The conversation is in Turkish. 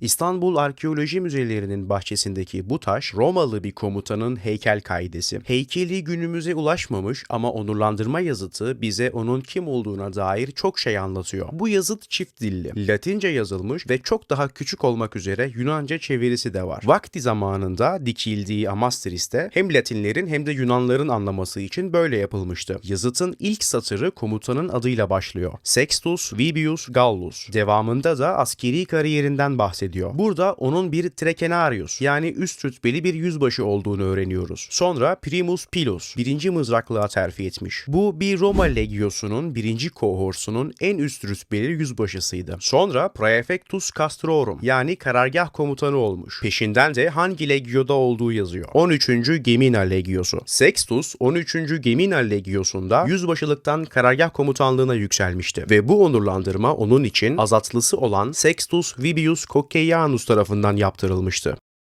İstanbul Arkeoloji Müzelerinin bahçesindeki bu taş Romalı bir komutanın heykel kaidesi. Heykeli günümüze ulaşmamış ama onurlandırma yazıtı bize onun kim olduğuna dair çok şey anlatıyor. Bu yazıt çift dilli, Latince yazılmış ve çok daha küçük olmak üzere Yunanca çevirisi de var. Vakti zamanında dikildiği Amastris'te hem Latinlerin hem de Yunanların anlaması için böyle yapılmıştı. Yazıtın ilk satırı komutanın adıyla başlıyor. Sextus Vibius Gallus. Devamında da askeri kariyerinden bahsediyor. Burada onun bir Trekenarius yani üst rütbeli bir yüzbaşı olduğunu öğreniyoruz. Sonra Primus Pilus birinci mızraklığa terfi etmiş. Bu bir Roma legiosunun birinci kohorsunun en üst rütbeli yüzbaşısıydı. Sonra Praefectus Castrorum yani karargah komutanı olmuş. Peşinden de hangi legioda olduğu yazıyor. 13. Gemina Legiosu. Sextus 13. Gemina Legiosu'nda yüzbaşılıktan karargah komutanlığına yükselmişti ve bu onurlandırma onun için azatlısı olan Sextus Vibius Cocceianus tarafından yaptırılmıştı.